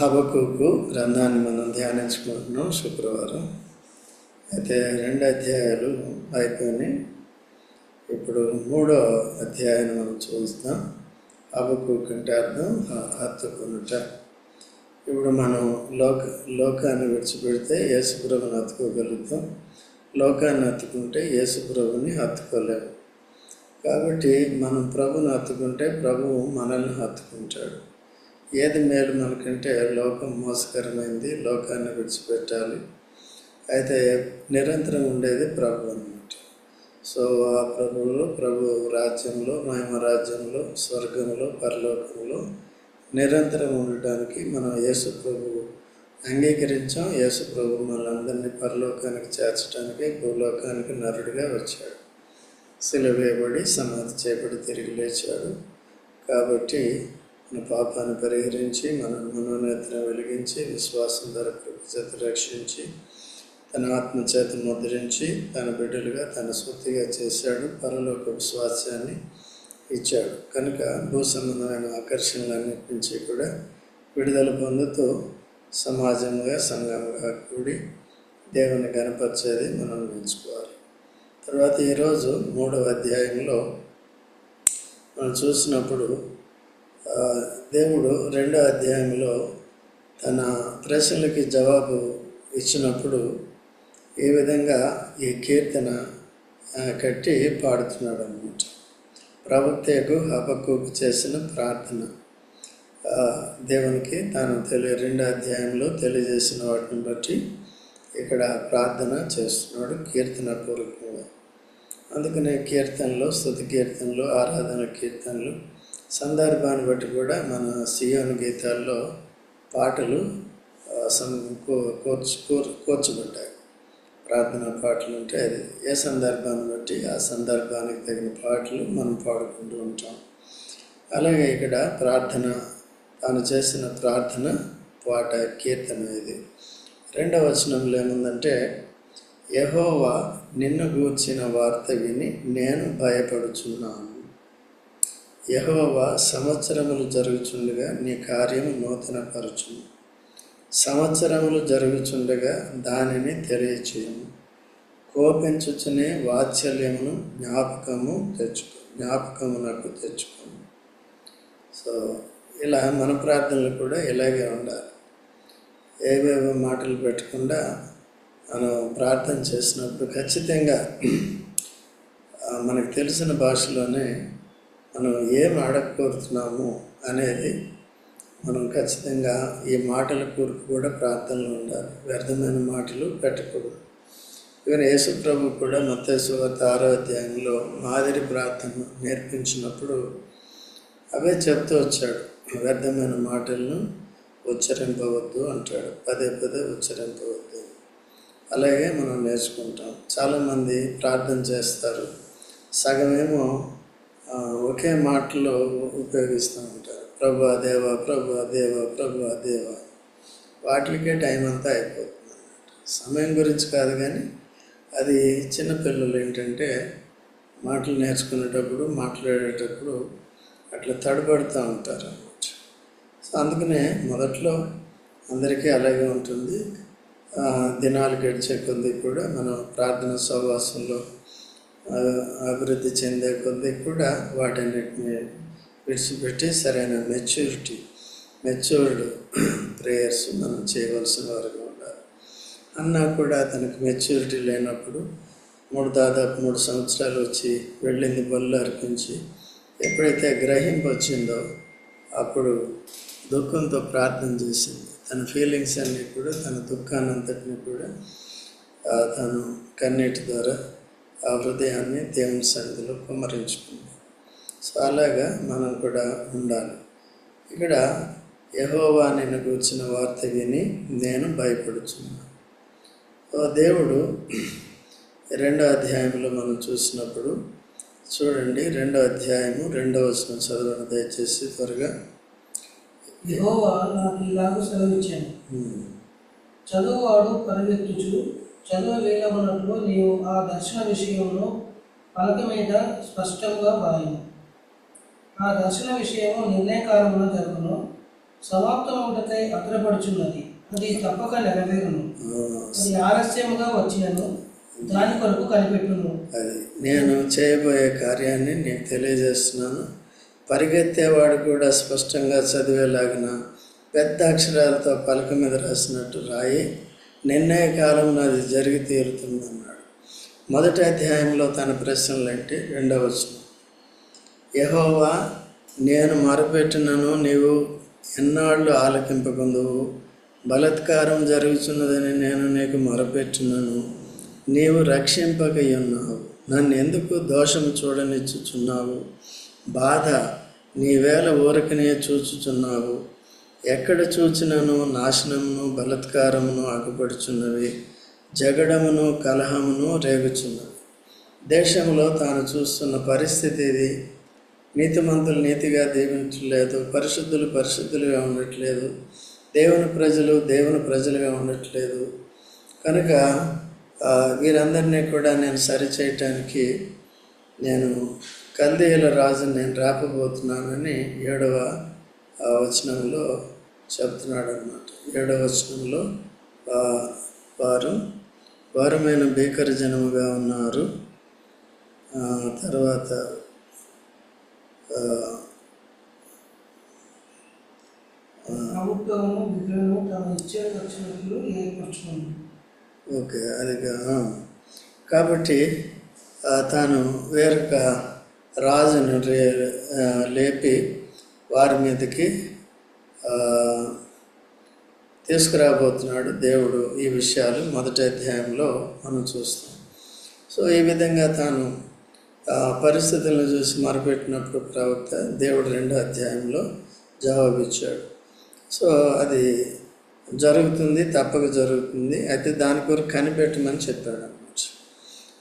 హబకుకు గ్రంథాన్ని మనం ధ్యానించుకుంటున్నాం శుక్రవారం. అయితే రెండు అధ్యాయాలు అయిపోయినాయి. ఇప్పుడు మూడో అధ్యాయాన్ని మనం చూస్తాం. హబకు అంటే అర్థం హత్తుకునుట. ఇప్పుడు మనం లోక లోకాన్ని విడిచిపెడితే యేసుప్రభుని హత్తుకోగలుగుతాం. లోకాన్ని హత్తుకుంటే యేసుప్రభుని హత్తుకోలేము. కాబట్టి మనం ప్రభుని హత్తుకుంటే ప్రభువు మనల్ని హత్తుకుంటాడు. ఏది మేలు మనకంటే లోకం మోసకరమైంది లోకాన్ని విడిచిపెట్టాలి. అయితే నిరంతరం ఉండేది ప్రభు అనమాట సో ఆ ప్రభువులో ప్రభు రాజ్యంలో మహిమ రాజ్యంలో స్వర్గంలో పరలోకంలో నిరంతరం ఉండటానికి మనం యేసు ప్రభు అంగీకరించాం. యేసు ప్రభు మనందరినీ పరలోకానికి చేర్చడానికి భూలోకానికి నరుడిగా వచ్చాడు. సిలువేయబడి సమాధి చేయబడి తిరిగి లేచాడు. కాబట్టి మన పాపాన్ని పరిహరించి మన మనోనేత్రం వెలిగించి విశ్వాసం ధర కృపచేత రక్షించి తన ఆత్మచేత ముద్రించి తన బిడ్డలుగా తన సొత్తుగా చేశాడు పరలోక విశ్వాసాన్ని ఇచ్చాడు. కనుక భూ సంబంధమైన ఆకర్షణలన్నిటి నుంచి కూడా విడుదల పొందుతూ సమాజంగా సంఘంగా కూడి దేవుని కనపరిచేది మనం నేర్చుకోవాలి. తర్వాత ఈరోజు మూడవ అధ్యాయంలో మనం చూసినప్పుడు దేవుడు రెండో అధ్యాయంలో తన ప్రశ్నలకి జవాబు ఇచ్చినప్పుడు ఈ విధంగా ఈ కీర్తన కట్టి పాడుతున్నాడు అనమాట ప్రభుత్వకు హబక్కుకు చేసిన ప్రార్థన. దేవునికి తాను తెలియ రెండో అధ్యాయంలో తెలియజేసిన వాటిని బట్టి ఇక్కడ ప్రార్థన చేస్తున్నాడు కీర్తన పూర్వకంగా. అందుకనే కీర్తనలు స్థుతి కీర్తనలు ఆరాధన కీర్తనలు సందర్భాన్ని బట్టి కూడా మన సియోను గీతాల్లో పాటలు సం- కూర్చబడ్డాయి. ప్రార్థన పాటలు ఉంటే అది ఏ సందర్భాన్ని బట్టి ఆ సందర్భానికి తగిన పాటలు మనం పాడుకుంటూ ఉంటాం. అలాగే ఇక్కడ ప్రార్థన తాను చేసిన ప్రార్థన పాట కీర్తన ఇది. రెండవ వచనంలో ఏముందంటే యహోవా నిన్ను గూర్చిన వార్త విని నేను భయపడుచున్నాను. యహోవా సంవత్సరములు జరుగుచుండగా నీ కార్యము నూతనపరచుము. సంవత్సరములు జరుగుచుండగా దానిని తెలియచేయము. కోపించుచునే వాత్సల్యమును జ్ఞాపకము తెచ్చుకో జ్ఞాపకమునకు తెచ్చుకోము. సో ఇలా మన ప్రార్థనలు కూడా ఇలాగే ఉండాలి. ఏవేవో మాటలు పెట్టకుండా మనం ప్రార్థన చేసినప్పుడు ఖచ్చితంగా మనకు తెలిసిన భాషలోనే మనం ఏం ఆడకోరుతున్నాము అనేది మనం ఖచ్చితంగా ఈ మాటల కూర్పు కూడా ప్రార్థనలో ఉండాలి. వ్యర్థమైన మాటలు పెట్టకూడదు. ఈవెన్ యేసుప్రభు కూడా మత్తేశ్వత ఆరో అధ్యాయంలో మాదిరి ప్రార్థన నేర్పించినప్పుడు అవే చెప్తూ వచ్చాడు. వ్యర్థమైన మాటలను ఉచ్చరింపవద్దు అంటాడు. పదే పదే ఉచ్చరింపవద్దు. అలాగే మనం నేర్చుకుంటాం. చాలామంది ప్రార్థన చేస్తారు. సగమేమో ఒకే మాటలో ఉపయోగిస్తూ ఉంటారు. ప్రభు దేవ ప్రభు దేవ ప్రభు దేవ. వాటికే టైం అంతా అయిపోతుంది అన్నమాట. సమయం గురించి కాదు కానీ అది చిన్నపిల్లలు ఏంటంటే మాటలు నేర్చుకునేటప్పుడు మాట్లాడేటప్పుడు అట్లా తడబడుతూ ఉంటారు అన్నమాట. సో అందుకనే మొదట్లో అందరికీ అలాగే ఉంటుంది. దినాలు గడిచే కొద్దీ కూడా మనం ప్రార్థన సహవాసంలో అభివృద్ధి చెందే కొద్దీ కూడా వాటన్నిటిని విడిచిపెట్టి సరైన మెచ్యూరిటీ మెచ్యూర్డ్ ప్రేయర్స్ మనం చేయవలసిన వారుగా ఉండాలి. అన్నా కూడా తనకు మెచ్యూరిటీ లేనప్పుడు మూడు దాదాపు మూడు సంవత్సరాలు వచ్చి వెళ్ళింది బళ్ళు అర్పించి ఎప్పుడైతే గ్రహింపు వచ్చిందో అప్పుడు దుఃఖంతో ప్రార్థన చేసింది. తన ఫీలింగ్స్ అన్నీ కూడా తన దుఃఖాన్ని అంతటిని కూడా తను కన్నీటి ద్వారా ఆ హృదయాన్ని దేవుని సన్నిధిలో కుమ్మరించుకుంది. సో అలాగా మనం కూడా ఉండాలి. ఇక్కడ యహోవా నిన్ను కూర్చున్న వార్త విని నేను భయపడుచున్నాను. దేవుడు రెండో అధ్యాయంలో మనం చూసినప్పుడు చూడండి రెండో అధ్యాయము రెండో వచనం చదవండి దయచేసి త్వరగా. యెహోవా నాకు ఇలాగ సెలవిచ్చాను. చదువువాడు పరిగెత్తుచు చదువు నీవు ఆ దర్శన విషయంలో పలక మీద స్పష్టంగా బాయను ఆ దర్శన విషయము నిర్ణయకాలంలో జరుగును. సమాప్తమవుటకై అగ్రపడుచున్నది. అది తప్పక నెరవేరును. అది ఆలస్యముగా వచ్చినను. దాని కొరకు కనిపెట్టును. అది నేను చేయబోయే కార్యాన్ని నీకు తెలియజేస్తున్నాను. పరిగెత్తేవాడు కూడా స్పష్టంగా చదివేలాగిన పెద్ద అక్షరాలతో పలక మీద రాసినట్టు రాయి. నిర్ణయ కాలం అది జరిగి తీరుతుందన్నాడు. మొదటి అధ్యాయంలో తన ప్రశ్నలు అంటే రెండవ యహోవా నేను మొరపెట్టినను నీవు ఎన్నాళ్ళు ఆలకింపకుందువు? బలత్కారం జరుగుతున్నదని నేను నీకు మొరపెట్టినను. నీవు రక్షింపకయున్నావు. నన్ను ఎందుకు దోషం చూడనిచ్చుచున్నావు? బాధ నీవేళ ఊరకనే చూచుచున్నావు. ఎక్కడ చూచినను నాశనమును బలత్కారమును అగుపడుచున్నవి జగడమును కలహమును రేగుచున్నవి. దేశంలో తాను చూస్తున్న పరిస్థితి ఇది. నీతిమంతులు నీతిగా దీవించలేదు పరిశుద్ధులు పరిశుద్ధులుగా ఉండట్లేదు దేవుని ప్రజలు దేవుని ప్రజలుగా ఉండట్లేదు. కనుక వీరందరినీ కూడా నేను సరిచేయటానికి నేను కందేయుల రాజుని నేను రాపబోతున్నానని ఏడవ వచనంలో చెప్తున్నాడు అనమాట ఏడవ వచనంలో ఆ, వారు వారమైన భీకర జనముగా ఉన్నారు. ఆ, తర్వాత ఆ, ఓకే అది కా- ఆ. కాబట్టి ఆ, తాను వేరొక రాజును ఆ, లేపి వారి మీదకి తీసుకురాబోతున్నాడు దేవుడు ఈ విషయాలు మొదటి అధ్యాయంలో మనం చూస్తాం. సో ఈ విధంగా తాను పరిస్థితులను చూసి మరపెట్టినప్పుడు ప్రవక్త దేవుడు రెండో అధ్యాయంలో జవాబిచ్చాడు. సో అది జరుగుతుంది తప్పక జరుగుతుంది అయితే దాని కొరకు కనిపెట్టమని చెప్పాడు అనమాట.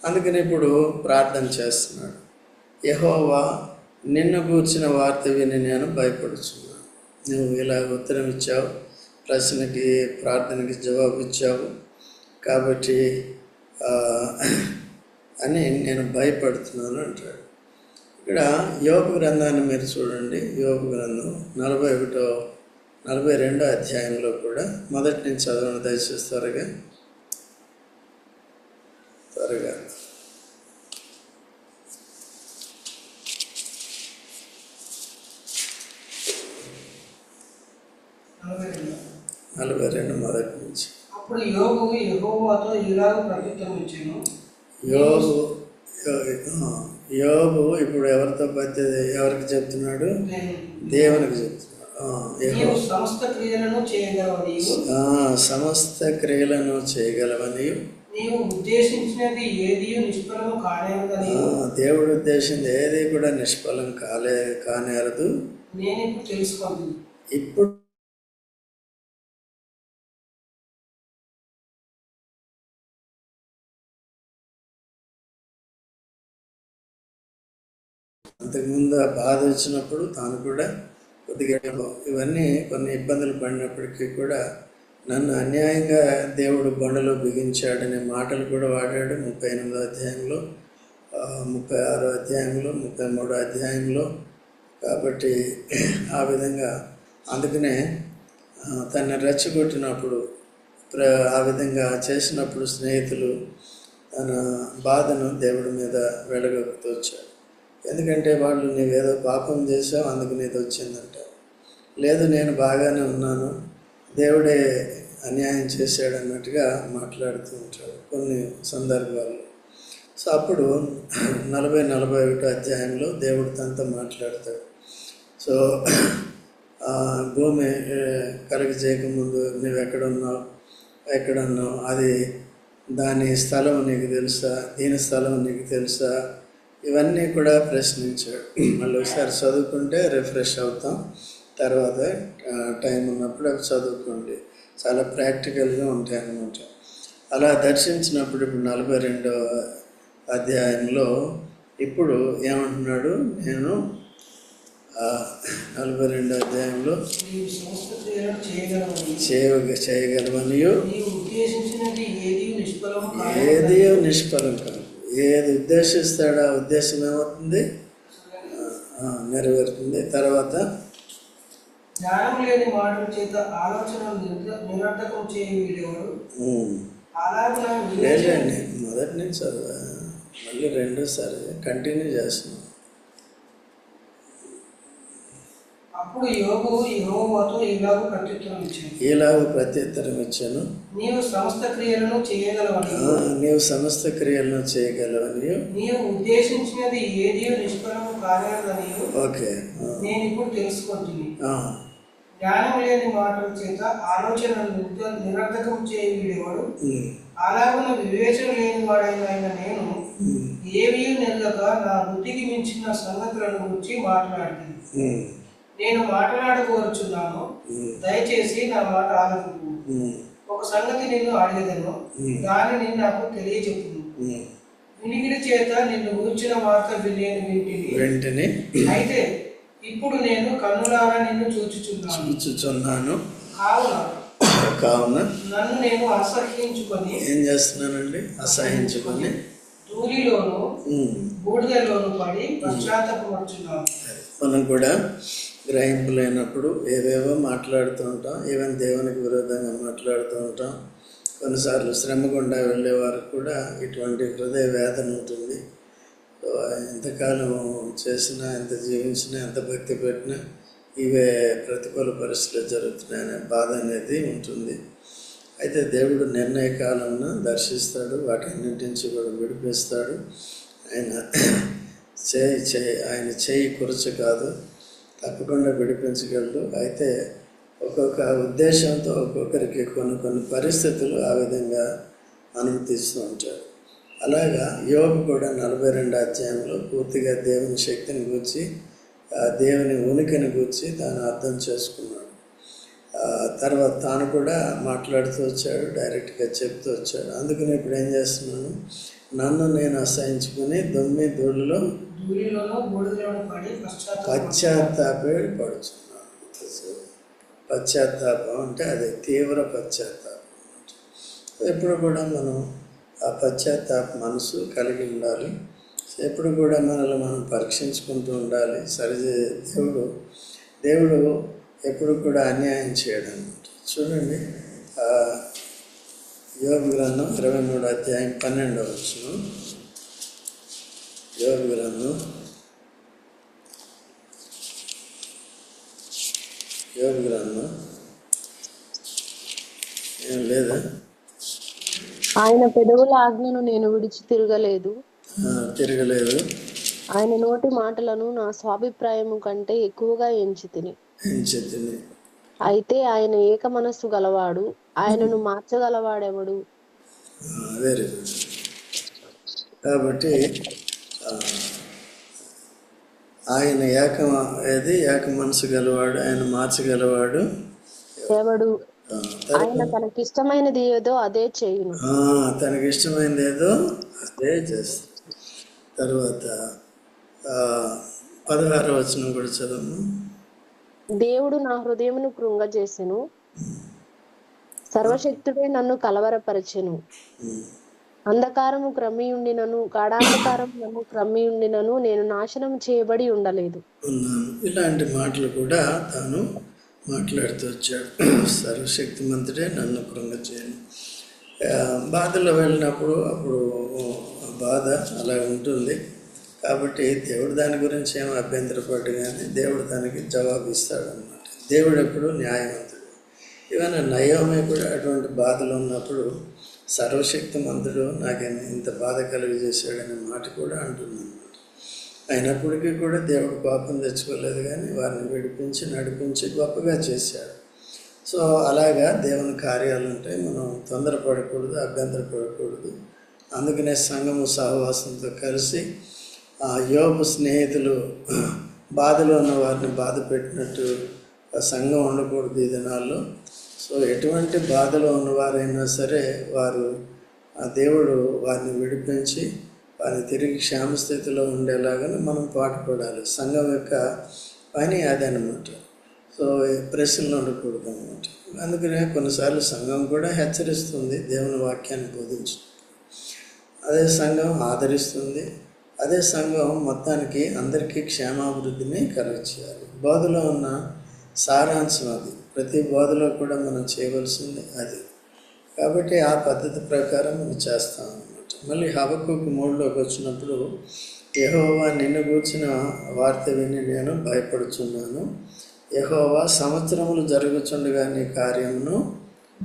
అందుకని ఇప్పుడు ప్రార్థన చేస్తున్నాడు. యహోవా నిన్ను కూర్చిన వార్త విని నేను భయపడుచున్నాను. నువ్వు ఇలా ఉత్తరం ఇచ్చావు ప్రశ్నకి ప్రార్థనకి జవాబు ఇచ్చావు కాబట్టి అని నేను భయపడుతున్నాను అంటాడు. ఇక్కడ యోగ గ్రంథాన్ని మీరు చూడండి. యోగ గ్రంథం నలభై ఒకటో నలభై రెండో అధ్యాయంలో కూడా మొదటి నుంచి చదవడం. దయచేసి త్వరగా త్వరగా నలభై రెండు నలభై రెండు మొదటి నుంచి. అప్పుడు యోగు యెహోవాతో ఇలాగ యోగు ఇప్పుడు ఎవరితో పద్ధతి ఎవరికి చెప్తున్నాడు? దేవునికి. చెప్తున్నాడు. సమస్త క్రియలను చేయగలవు నీవు? ఆ, సమస్త క్రియలను చేయగలవని ఉద్దేశించినది ఏది దేవుడు ఉద్దేశించి ఏది కూడా నిష్ఫలం కాలే కానేరదు. నేను ఇప్పుడు తెలుసుకుంది ఇప్పుడు అంతకుముందు ఆ బాధ వచ్చినప్పుడు తాను కూడా కొద్దిగా ఇవన్నీ కొన్ని ఇబ్బందులు పడినప్పటికీ కూడా నన్ను అన్యాయంగా దేవుడు బండలో బిగించాడనే మాటలు కూడా వాడాడు ముప్పై ఎనిమిదో అధ్యాయంలో ముప్పై ఆరో అధ్యాయంలో ముప్పై మూడో అధ్యాయంలో. కాబట్టి ఆ విధంగా అందుకనే తన్ని రెచ్చగొట్టినప్పుడు ప్ర- ఆ విధంగా చేసినప్పుడు స్నేహితులు తన బాధను దేవుడి మీద వెళ్ళగొక్కుతూ వచ్చాడు ఎందుకంటే వాళ్ళు నీవేదో పాపం చేసావు అందుకు నీది వచ్చిందంట. లేదు నేను బాగానే ఉన్నాను. దేవుడే అన్యాయం చేశాడు అన్నట్టుగా మాట్లాడుతూ ఉంటాడు కొన్ని సందర్భాల్లో. సో అప్పుడు నలభై నలభై ఒకటో అధ్యాయంలో దేవుడు తనతో మాట్లాడతాడు. సో ఆ, భూమి ఏ, చేయకముందు నువ్వు ఎక్కడున్నావు ఎక్కడున్నావు? అది దాని స్థలం నీకు తెలుసా? దీని స్థలం నీకు తెలుసా? ఇవన్నీ కూడా ప్రశ్నించాడు. మళ్ళీ ఒకసారి చదువుకుంటే రిఫ్రెష్ అవుతాం. తర్వాత టైం ఉన్నప్పుడు అవి చదువుకోండి. చాలా ప్రాక్టికల్గా ఉంటాయి అన్నమాట. అలా దర్శించినప్పుడు ఇప్పుడు నలభై రెండవ అధ్యాయంలో ఇప్పుడు ఏమంటున్నాడు? నేను నలభై రెండో అధ్యాయంలో నీవు సమస్త క్రియలను చేయగలవు నీవు. చేయ చేయగలవనియు నీవు ఉద్దేశించినది ఏది నిష్ఫలం కాదు. ఏది ఉద్దేశిస్తాడో ఆ ఉద్దేశం ఏమవుతుంది? నెరవేరుతుంది. తర్వాత? జ్ఞానం లేని మాటల చేత ఆలోచనలు నిరర్థకం లేదండి. మొదటి నుంచి చదువా. మళ్ళీ రెండోసారి. కంటిన్యూ చేస్తున్నాం. అప్పుడు యోగు యెహోవాతో ఇలాగ ప్రత్యుత్తరం ఇచ్చాడు. ఈలాగ ప్రత్యుత్తరం ఇచ్చాను. నీవు సమస్త క్రియలను చేయగలవని. నీవు సమస్త క్రియలను చేయగలవని. నీవు ఉద్దేశించినది ఏది నిష్ఫలము కాగలదని ఓకే. నేను ఇప్పుడు తెలుసుకుంటుంది జ్ఞానం లేని మాటల చేత ఆలోచనలు నిర- నిరర్థకం చేయ వీడేవాడు ఉమ్, అలాగున వివేచన లేని వాడైన నేను ఉమ్, ఏమీ నెల్లగా నా బుద్ధికి మించిన సంగతులను గురించి మాట్లాడింది నేను మాట్లాడకోరుచున్నాను ఉమ్, దయచేసి నా మాట ఆలకింపు ఒక సంగతి నిన్ను అడిగదను. దానిని నాకు తెలియజెప్పును ఉమ్. వినికిడి చేత నిన్ను గూర్చిన వార్త వినేను వింటిని. వెంటనే అయితే ఇప్పుడు నేను కన్నులారా నిన్ను చూచుచున్నాను. చూచుచున్నాను. కావున కావున నన్ను నేను అసహ్యించుకొని ఏం చేస్తున్నానండి? అసహించుకొని ధూళిలోను బూడిదలోను పడి పశ్చాత్తపడుచున్నాను మనం కూడా గ్రహింపు లేనప్పుడు ఏవేవో మాట్లాడుతూ ఉంటాం. ఈవెన్ దేవునికి విరోధంగా మాట్లాడుతూ ఉంటాం. కొన్నిసార్లు శ్రమ గుండా వెళ్ళే వారికి కూడా ఇటువంటి హృదయ వేదన ఉంటుంది. ఎంతకాలం చేసినా ఎంత జీవించినా ఎంత భక్తి పెట్టినా ఇవే ప్రతికూల పరిస్థితులు జరుగుతున్నాయనే బాధ అనేది ఉంటుంది. అయితే దేవుడు నిర్ణయ కాలంలో దర్శిస్తాడు. వాటన్నింటి నుంచి కూడా విడిపిస్తాడు. ఆయన చేయి చేయి ఆయన చేయి కురచ కాదు. తప్పకుండా విడిపించగలడు. అయితే ఒక్కొక్క ఉద్దేశంతో ఒక్కొక్కరికి కొన్ని కొన్ని పరిస్థితులు ఆ విధంగా అనుమతిస్తూ ఉంటాడు అలాగా యోగు కూడా నలభై రెండు అధ్యాయంలో పూర్తిగా దేవుని శక్తిని గూర్చి దేవుని ఉనికిని గూర్చి తాను అర్థం చేసుకున్నాడు. తర్వాత తాను కూడా మాట్లాడుతూ వచ్చాడు డైరెక్ట్గా చెప్తూ వచ్చాడు. అందుకని ఇప్పుడు ఏం చేస్తున్నాను? నన్ను నేను అసహించుకుని దొమ్మి దూళ్ళలో పశ్చాత్తాపడి బూడిదలోను పడుచున్నాను. పశ్చాత్తాపం అంటే అది తీవ్ర పశ్చాత్తాపం ఎప్పుడు కూడా మనం ఆ పశ్చాత్తాప మనసు కలిగి ఉండాలి. ఎప్పుడు కూడా మనల్ని మనం పరీక్షించుకుంటూ ఉండాలి. సరిచే దేవుడు దేవుడు ఎప్పుడు కూడా అన్యాయం చేయడం చూడండి ఆ యోగ గ్రంథం ఇరవై మూడు అధ్యాయం పన్నెండవ వచ్చిన యోగ గ్రంథం యోగ గ్రంథం ఏం లేదా ఆయన పెదవుల ఆజ్ఞను నేను విడిచి తిరగలేదు. తిరగలేదు. ఆయన నోటి మాటలను నా స్వాభిప్రాయము కంటే ఎక్కువగా ఎంచి తిని అయితే ఆయన ఏక మనస్సు గలవాడు. ఆయనను మార్చగలవాడెవడు? వెరీ గుడ్ కాబట్టి ఆయన ఏక ఏది? ఏక మనసు గలవాడు ఆయన మార్చగలవాడు ఎవడు? ఆయన తనకిష్టమైనది ఏదో అదే చేయును. తనకి ఇష్టమైంది ఏదో అదే చేస్తాడు తర్వాత ఆ, పదహారో వచనం కూడా చదవము. దేవుడు నా హృదయమును కృంగజేసెను. సర్వశక్తుడే నన్ను కలవరపరచెను. అంధకారము క్రమియుండినను కాడాంధకారం నన్ను క్రమ్మియుండినను నేను నాశనం చేయబడి ఉండలేదు. ఉన్నాను. ఇలాంటి మాటలు కూడా తాను మాట్లాడుతూ వచ్చాడు. సర్వశక్తిమంతుడే నన్ను కృంగచేయను బాధలో వెళ్ళినప్పుడు అప్పుడు బాధ అలా ఉంటుంది. కాబట్టి దేవుడు దాని గురించి ఏం అభ్యంతరపడ్డు కానీ దేవుడు దానికి జవాబు ఇస్తాడు అన్నమాట దేవుడు ఎప్పుడు న్యాయవంతుడు. ఈవెన్ నయోమే కూడా అటువంటి బాధలు ఉన్నప్పుడు సర్వశక్తి సర్వశక్తిమంతుడు నాకు ఇంత బాధ కలుగజేశాడనే మాట కూడా అంటున్నాను అయినప్పటికీ కూడా దేవుడు పాపం తెచ్చుకోలేదు కానీ వారిని విడిపించి నడిపించి గొప్పగా చేశాడు. సో అలాగా దేవుని కార్యాలు ఉంటాయి. మనం తొందరపడకూడదు అభ్యంతరపడకూడదు. అందుకనే సంఘము సహవాసంతో కలిసి ఆ యోగు స్నేహితులు బాధలో ఉన్న వారిని బాధ పెట్టినట్టు ఆ సంఘం ఉండకూడదు ఈ దినాల్లో. సో ఎటువంటి బాధలో ఉన్నవారైనా సరే వారు ఆ దేవుడు వారిని విడిపించి వారిని తిరిగి క్షేమస్థితిలో ఉండేలాగా మనం పాటుపడాలి. సంఘం యొక్క పని అదనమాట సో ప్రశ్నలు ఉండకూడదు అనమాట అందుకనే కొన్నిసార్లు సంఘం కూడా హెచ్చరిస్తుంది దేవుని వాక్యాన్ని బోధించు అదే సంఘం ఆదరిస్తుంది. అదే సంఘం మొత్తానికి అందరికీ క్షేమాభివృద్ధిని కలిగించాలి బోధలో ఉన్న సారాంశం అది. ప్రతి బోధలో కూడా మనం చేయవలసింది అది. కాబట్టి ఆ పద్ధతి ప్రకారం మనం చేస్తాం అన్నమాట. మళ్ళీ హబక్కు మూడులోకి వచ్చినప్పుడు యహోవా నిన్ను కూర్చిన వార్త విని నేను భయపడుచున్నాను. యహోవా సంవత్సరములు జరుగుచుండగా నీ కార్యమును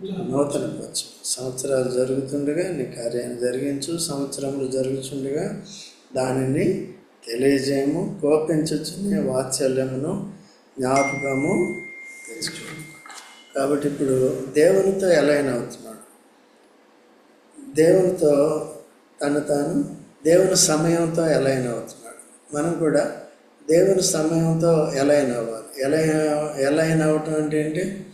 నూతనపరచు. సంవత్సరాలు జరుగుతుండగా నీ కార్యాన్ని జరిగించు. సంవత్సరములు జరుగుతుండగా దానిని తెలియజేయము. కోపించచ్చు నీ వాత్సల్యమును జ్ఞాపకము కాబట్టి ఇప్పుడు దేవునితో ఎలైన్ అవుతున్నాడు. దేవునితో తను తాను దేవుని సమయంతో ఎలైన్ అవుతున్నాడు. మనం కూడా దేవుని సమయంతో ఎలైన్ అవ్వాలి. ఎలైన్ ఎలైన్ అవ్వటం అంటే ఏంటి?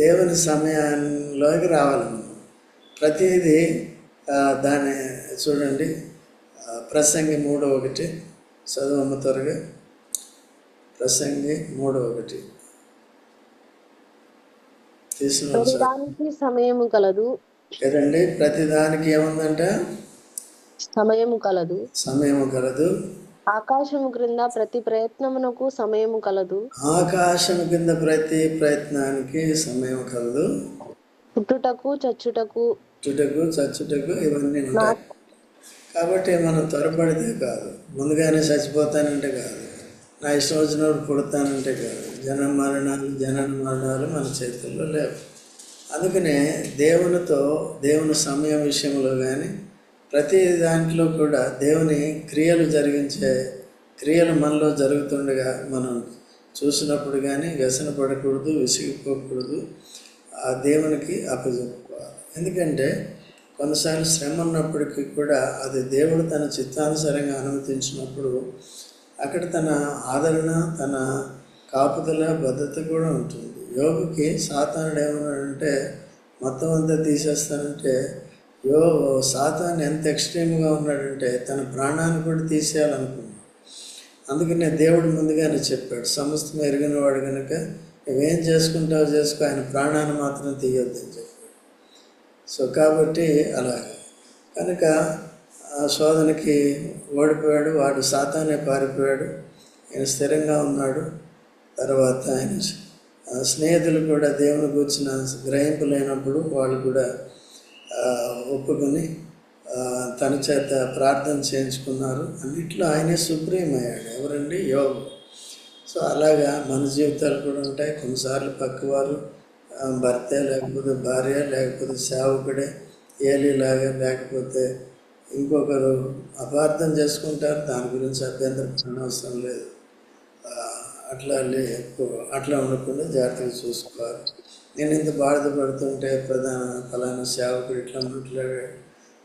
దేవుని సమయంలోకి రావాలి మనం. ప్రతిదీ దాని చూడండి ప్రసంగి మూడో ఒకటి చదువు త్వరగా. ప్రసంగి మూడో ఒకటి. ప్రతిదానికి సమయము కలదు. కదండి ప్రతిదానికి ఏముందంట? సమయము కలదు. సమయం కలదు. ఆకాశము క్రింద ప్రతి ప్రయత్నమునకు సమయము కలదు. ఆకాశం కింద ప్రతి ప్రయత్నానికి సమయం కలదు. పుట్టుటకు చచ్చుటకు చుటకు చచ్చుటకు ఇవన్నీ ఉంటాయి. కాబట్టి మనం త్వరపడితే కాదు. ముందుగానే చచ్చిపోతానంటే కాదు. నా ఇష్టం వచ్చినప్పుడు పుడతానంటే కాదు. జన మరణాలు జనన మరణాలు మన చేతుల్లో లేవు. అందుకనే దేవునితో దేవుని సమయం విషయంలో కానీ ప్రతి దాంట్లో కూడా దేవుని క్రియలు జరిగించే క్రియలు మనలో జరుగుతుండగా మనం చూసినప్పుడు కానీ వ్యసన పడకూడదు విసిగిపోకూడదు ఆ దేవునికి అప్పచెప్పుకోవాలి. ఎందుకంటే కొన్నిసార్లు శ్రమ ఉన్నప్పటికీ కూడా అది దేవుడు తన చిత్తానుసారంగా అనుమతించినప్పుడు అక్కడ తన ఆదరణ తన కాపుదల భద్రత కూడా ఉంటుంది. యోగుకి సాతానుడు ఏమన్నాడంటే మొత్తం అంతా తీసేస్తానంటే యో సాతాన్ ఎంత ఎక్స్ట్రీమ్గా ఉన్నాడంటే తన ప్రాణాన్ని కూడా తీసేయాలనుకున్నాడు. అందుకనే దేవుడు ముందుగానే చెప్పాడు సమస్తం ఎరిగిన వాడు కనుక నువ్వేం చేసుకుంటావు చేసుకో ఆయన ప్రాణాన్ని మాత్రం తీయొద్దని చెప్పాడు. సో కాబట్టి అలాగే. కనుక ఆ శోధనకి ఓడిపోయాడు వాడు సాతానే పారిపోయాడు ఆయన స్థిరంగా ఉన్నాడు. తర్వాత ఆయన ఆ స్నేహితులు కూడా దేవుని కూర్చిన గ్రహింపు లేనప్పుడు వాళ్ళు కూడా ఒప్పుకొని తన చేత ప్రార్థన చేయించుకున్నారు. అన్నిట్లో ఆయనే సుప్రీం అయ్యాడు. ఎవరండి? యోగు సో అలాగా మన జీవితాలు కూడా ఉంటాయి. కొన్నిసార్లు పక్కవారు భర్త లేకపోతే భార్య లేకపోతే సేవకుడే ఏలిలాగా లేకపోతే ఇంకొకరు అపార్థం చేసుకుంటారు దాని గురించి అభ్యంతరం అవసరం లేదు. అట్లా ఎక్కువ అట్లా ఉండకుండా జాగ్రత్తగా చూసుకోవాలి. నేను ఇంత బాధపడుతుంటే ప్రధాన ఫలానా సేవకుడు ఇట్లా మాట్లాడాడు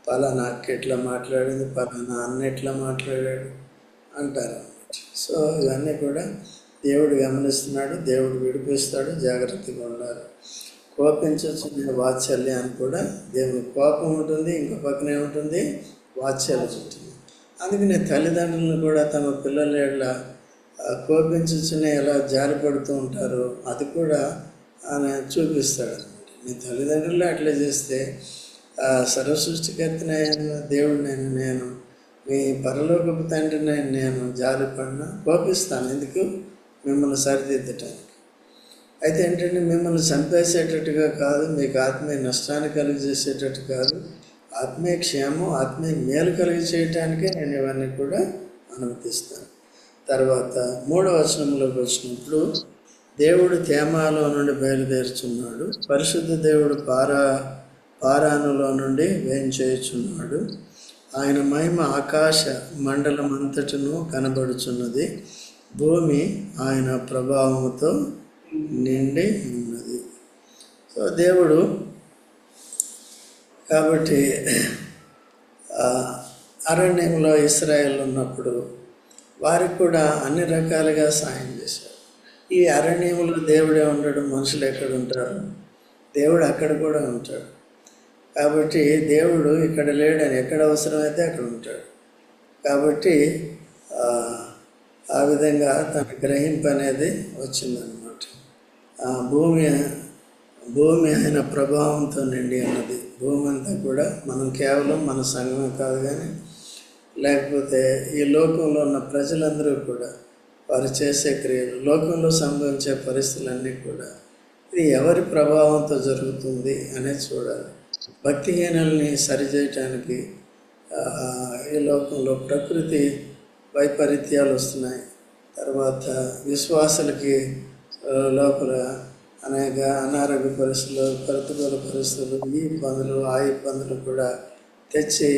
ఫలానా అక్క ఇట్లా మాట్లాడింది ఫలానా అన్న ఇట్లా మాట్లాడాడు అంటారు. సో ఇవన్నీ కూడా దేవుడు గమనిస్తున్నాడు దేవుడు విడిపిస్తాడు జాగ్రత్తగా ఉండాలి. కోపించవచ్చు వాత్సల్యాన్ని కూడా. దేవుని కోపం ఉంటుంది ఇంకో పక్కన ఏముంటుంది? వాత్సల్యం ఉంటుంది అందుకనే తల్లిదండ్రులను కూడా తమ పిల్లల ఏళ్ళ ఆ, ఎలా జారిపడుతూ ఉంటారో అది కూడా ఆయన చూపిస్తాడు అనమాట మీ తల్లిదండ్రులు అట్లా చేస్తే ఆ సర్వసృష్టికర్తనైన దేవుడినైన నేను మీ పరలోకపు తండ్రిని నేను జారిపడిన కోపిస్తాను. ఎందుకు? మిమ్మల్ని సరిదిద్దటానికి అయితే ఏంటంటే మిమ్మల్ని చంపేసేటట్టుగా కాదు మీకు ఆత్మీయ నష్టాన్ని కలిగజేసేటట్టు కాదు. ఆత్మీయ క్షేమం ఆత్మీయ మేలు కలిగి చేయటానికే నేను ఇవన్నీ కూడా అనుమతిస్తాను. తర్వాత మూడవ వచనంలోకి వచ్చినప్పుడు దేవుడు తేమాలో నుండి బయలుదేరుచున్నాడు. పరిశుద్ధ దేవుడు పారా పారానులో నుండి వేయించేయుచున్నాడు ఆయన మహిమ ఆకాశ మండలం అంతటను కనబడుచున్నది. భూమి ఆయన ప్రభావముతో నిండి ఉన్నది. సో దేవుడు కాబట్టి అరణ్యంలో ఇస్రాయల్ ఉన్నప్పుడు వారికి కూడా అన్ని రకాలుగా సాయం చేశారు. ఈ అరణ్యంలో దేవుడే ఉండడు మనుషులు ఎక్కడ ఉంటారు? దేవుడు అక్కడ కూడా ఉంటాడు. కాబట్టి దేవుడు ఇక్కడ లేడని ఎక్కడ అవసరమైతే అక్కడ ఉంటాడు. కాబట్టి ఆ, విధంగా తన గ్రహింపు అనేది వచ్చిందన్నమాట. ఆ భూమి భూమి ఆయన ప్రభావంతో నిండి ఉన్నది. భూమి అంతా కూడా మనం కేవలం మన సంఘమే కాదు కానీ లేకపోతే ఈ లోకంలో ఉన్న ప్రజలందరూ కూడా వారు చేసే క్రియలు లోకంలో సంభవించే పరిస్థితులన్నీ కూడా ఇది ఎవరి ప్రభావంతో జరుగుతుంది అనేది చూడాలి. భక్తిహీనల్ని సరిచేయటానికి ఈ లోకంలో ప్రకృతి వైపరీత్యాలు వస్తున్నాయి. తర్వాత విశ్వాసులకి లోపల అనేక అనారోగ్య పరిస్థితులు ప్రతికూల పరిస్థితులు ఈ ఇబ్బందులు ఆ ఇబ్బందులు కూడా తెచ్చి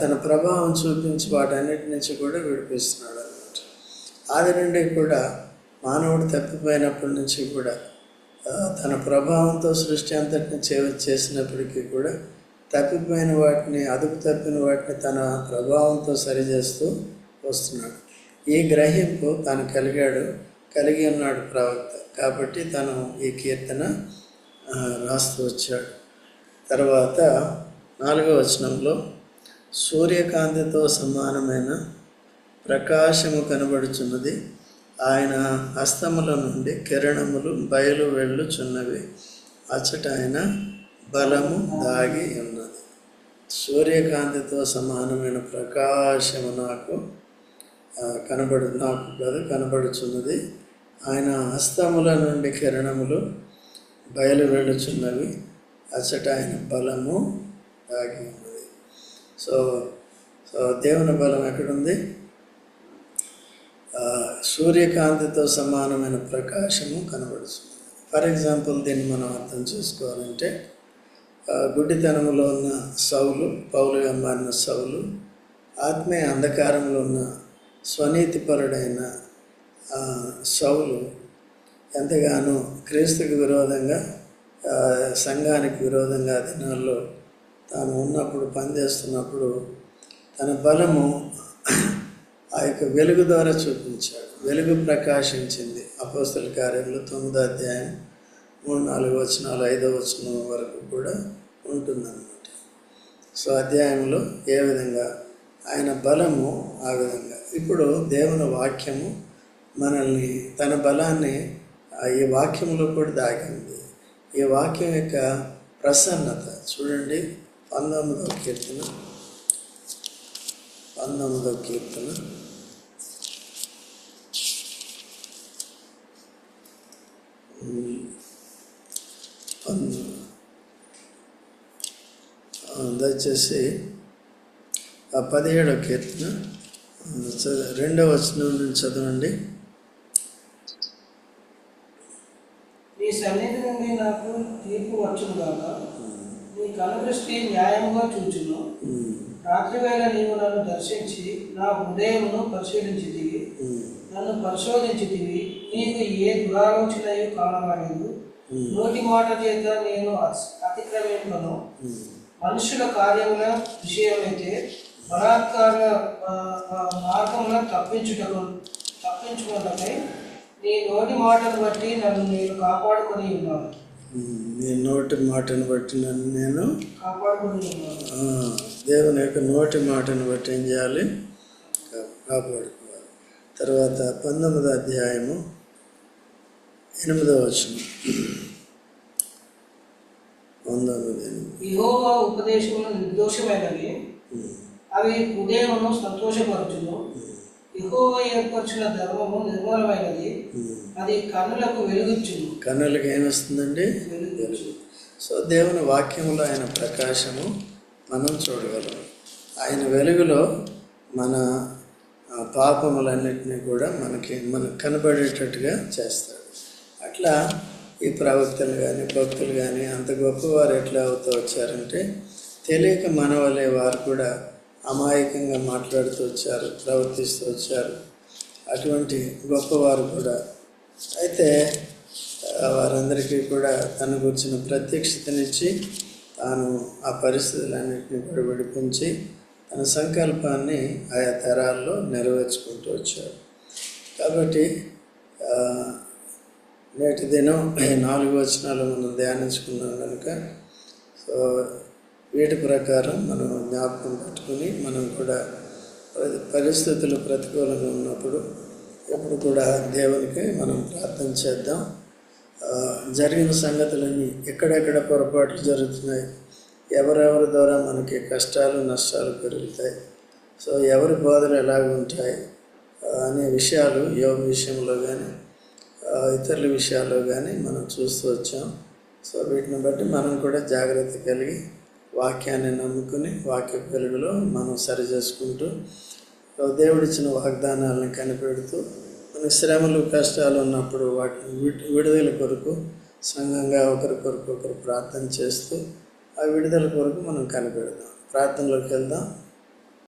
తన ప్రభావం చూపించి వాటన్నిటి నుంచి కూడా విడిపిస్తున్నాడు అనమాట ఆది నుండి కూడా మానవుడు తప్పిపోయినప్పటి నుంచి కూడా తన ప్రభావంతో సృష్టి అంతటిని చే చేసినప్పటికీ కూడా తప్పిపోయిన వాటిని అదుపు తప్పిన వాటిని తన ప్రభావంతో సరిచేస్తూ వస్తున్నాడు. ఈ గ్రహింపు తాను కలిగాడు. కలిగి ఉన్నాడు ప్రవక్త. కాబట్టి తను ఈ కీర్తన రాస్తూ వచ్చాడు. తర్వాత నాలుగో వచనంలో సూర్యకాంతితో సమానమైన ప్రకాశము కనబడుచున్నది. ఆయన హస్తముల నుండి కిరణములు బయలు వెళ్ళుచున్నవి. అచ్చట ఆయన బలము దాగి ఉన్నది. సూర్యకాంతితో సమానమైన ప్రకాశము నాకు కనబడు నాకు కాదు కనబడుచున్నది. ఆయన హస్తముల నుండి కిరణములు బయలు వెళ్ళుచున్నవి అచ్చట ఆయన బలము దాగి ఉన్నది. సో సో దేవుని బలం ఎక్కడుంది? సూర్యకాంతితో సమానమైన ప్రకాశము కనబడుతుంది ఫర్ ఎగ్జాంపుల్ దీన్ని మనం అర్థం చేసుకోవాలంటే గుడ్డితనములో గుడ్డితనంలో ఉన్న సౌలు పౌలుగా మారిన సౌలు ఆత్మీయ అంధకారంలో ఉన్న స్వనీతిపరుడైన సౌలు ఎంతగానో క్రీస్తుకు విరోధంగా సంఘానికి విరోధంగా దినాల్లో తాను ఉన్నప్పుడు పనిచేస్తున్నప్పుడు తన బలము ఆ యొక్క వెలుగు ద్వారా చూపించాడు. వెలుగు ప్రకాశించింది. అపోస్తల కార్యంలో తొమ్మిదో అధ్యాయం మూడు నాలుగు వచనాలు ఐదో వచనం వరకు కూడా ఉంటుందన్నమాట. సో అధ్యాయంలో ఏ విధంగా? ఆయన బలము ఆ విధంగా. ఇప్పుడు దేవుని వాక్యము మనల్ని తన బలాన్ని ఈ వాక్యంలో కూడా దాగింది. ఈ వాక్యం యొక్క ప్రసన్నత చూడండి. పంతొమ్మిదవ కీర్తన. పంతొమ్మిదవ కీర్తన. దయచేసి ఆ పదిహేడవ కీర్తన. రెండవ వచనం నుంచి చదవండి నీ సన్నిధి నుండి నాకు తీర్పు వచ్చును గాక నీ కనుదృష్టి న్యాయముగా చూచును. రాత్రివేళ నీవు నన్ను దర్శించి నా హృదయమును పరిశీలించితివి. నన్ను పరిశోధించితివి. నీకు ఏ దురాలోచనయు కానరాలేదు నోటి మాట చేత నేను అతిక్రమింపను. మనుషుల కార్యముల విషయమైతే బలాత్కార మార్గంలో తప్పించుటకు తప్పించుకున్నకై నీ నోటి మాటను బట్టి నన్ను నేను కాపాడుకొని ఉన్నాను. నీ నోటి మాటను బట్టి నన్ను నేను దేవుని యొక్క నోటి మాటను బట్టి ఏం చేయాలి? కాపాడుకోవాలి. తర్వాత పంతొమ్మిదో అధ్యాయము ఎనిమిదో వచనం. పంతొమ్మిది ఉపదేశములు నిర్దోషమైనవి. అవి హృదయమును సంతోషపరచును. యెహోవా ఏర్పరిచిన ధర్మము నిర్మలమైనది. ఉమ్. అది కన్నులకు ఏమొస్తుందండి సో దేవుని వాక్యంలో ఆయన ప్రకాశము మనం చూడగలం. ఆయన వెలుగులో మన పాపములన్నిటినీ కూడా మనకి మనకు కనబడేటట్టుగా చేస్తాడు. అట్లా ఈ ప్రవక్తలు కానీ భక్తులు కానీ అంత గొప్పవారు ఎట్లా అవుతూ వచ్చారంటే తెలియక మన వలె వారు కూడా అమాయకంగా మాట్లాడుతూ వచ్చారు ప్రవర్తిస్తూ వచ్చారు. అటువంటి గొప్పవారు కూడా. అయితే వారందరికీ కూడా తన గురించిన ప్రత్యక్షతనిచ్చి తాను ఆ పరిస్థితులన్నింటినీ కూడా తన సంకల్పాన్ని ఆయా తరాల్లో నెరవేర్చుకుంటూ వచ్చాడు. కాబట్టి నేటి దినం నాలుగు వచనాలు మనం ధ్యానించుకున్నాం కనుక సో వీటి ప్రకారం మనం జ్ఞాపకం పెట్టుకుని మనం కూడా పరిస్థితులు ప్రతికూలంగా ఉన్నప్పుడు ఎప్పుడు కూడా దేవునికి మనం ప్రార్థన చేద్దాం. జరిగిన సంగతులన్నీ ఎక్కడెక్కడ పొరపాట్లు జరుగుతున్నాయి ఎవరెవరి ద్వారా మనకి కష్టాలు నష్టాలు పెరుగుతాయి సో ఎవరి బోధలు ఎలాగ ఉంటాయి అనే విషయాలు యోగ విషయంలో కానీ ఇతరుల విషయాల్లో కానీ మనం చూస్తూ వచ్చాం. సో వీటిని బట్టి మనం కూడా జాగ్రత్త కలిగి వాక్యాన్ని నమ్ముకుని వాక్య పెరుగులో మనం సరి చేసుకుంటూ దేవుడిచ్చిన వాగ్దానాలను కనిపెడుతూ మన శ్రమలు కష్టాలు ఉన్నప్పుడు వాటిని విడుదల కొరకు సంఘంగా ఒకరి కొరకు ఒకరు ప్రార్థన చేస్తూ ఆ విడుదల కొరకు మనం కనిపెడదాం. ప్రార్థనలోకి వెళ్దాం.